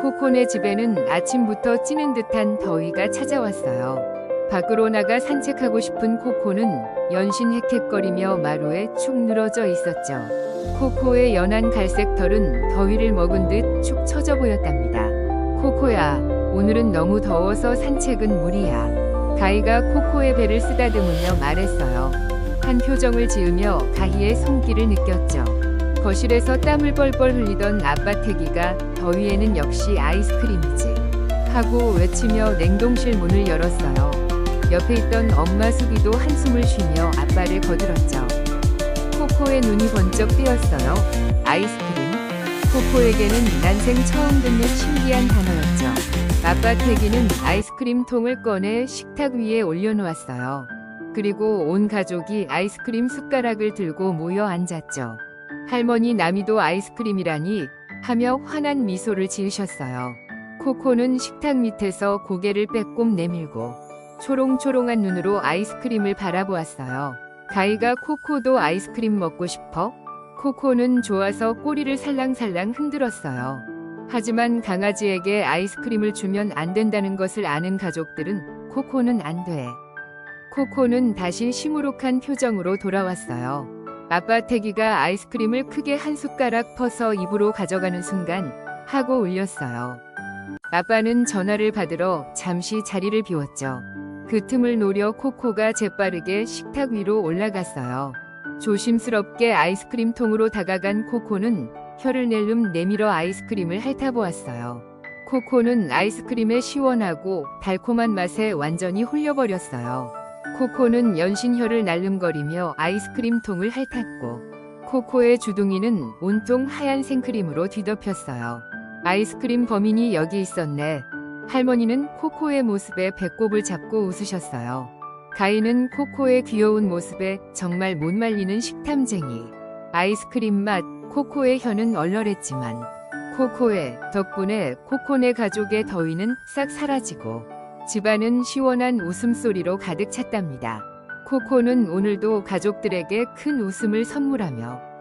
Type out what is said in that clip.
코코네 집에는 아침부터 찌는 듯한 더위가 찾아왔어요. 밖으로 나가 산책하고 싶은 코코는 연신 헥헥거리며 마루에 축 늘어져 있었죠. 코코의 연한 갈색 털은 더위를 먹은 듯 축 처져 보였답니다. 코코야, 오늘은 너무 더워서 산책은 무리야. 가희가 코코의 배를 쓰다듬으며 말했어요. 한 표정을 지으며 가희의 손길을 느꼈죠. 거실에서 땀을 뻘뻘 흘리던 아빠 태기가 더위에는 역시 아이스크림이지. 하고 외치며 냉동실 문을 열었어요. 옆에 있던 엄마 수기도 한숨을 쉬며 아빠를 거들었죠. 코코의 눈이 번쩍 뜨였어요. 아이스크림. 코코에게는 난생 처음 듣는 신기한 단어였죠. 아빠 태기는 아이스크림 통을 꺼내 식탁 위에 올려놓았어요. 그리고 온 가족이 아이스크림 숟가락을 들고 모여 앉았죠. 할머니 나미도 아이스크림이라니 하며 환한 미소를 지으셨어요. 코코는 식탁 밑에서 고개를 빼꼼 내밀고 초롱초롱한 눈으로 아이스크림을 바라보았어요. 가이가 코코도 아이스크림 먹고 싶어? 코코는 좋아서 꼬리를 살랑살랑 흔들었어요. 하지만 강아지에게 아이스크림을 주면 안 된다는 것을 아는 가족들은 코코는 안 돼. 코코는 다시 시무룩한 표정으로 돌아왔어요. 아빠 태기가 아이스크림을 크게 한 숟가락 퍼서 입으로 가져가는 순간 하고 울렸어요. 아빠는 전화를 받으러 잠시 자리를 비웠죠. 그 틈을 노려 코코가 재빠르게 식탁 위로 올라갔어요. 조심스럽게 아이스크림 통으로 다가간 코코는 혀를 내름 내밀어 아이스크림을 핥아보았어요. 코코는 아이스크림의 시원하고 달콤한 맛에 완전히 홀려버렸어요. 코코는 연신 혀를 날름거리며 아이스크림 통을 핥았고 코코의 주둥이는 온통 하얀 생크림으로 뒤덮였어요. 아이스크림 범인이 여기 있었네. 할머니는 코코의 모습에 배꼽을 잡고 웃으셨어요. 가인은 코코의 귀여운 모습에 정말 못 말리는 식탐쟁이. 아이스크림 맛, 코코의 혀는 얼얼했지만 코코의 덕분에 코코네 가족의 더위는 싹 사라지고 집안은 시원한 웃음소리로 가득 찼답니다. 코코는 오늘도 가족들에게 큰 웃음을 선물하며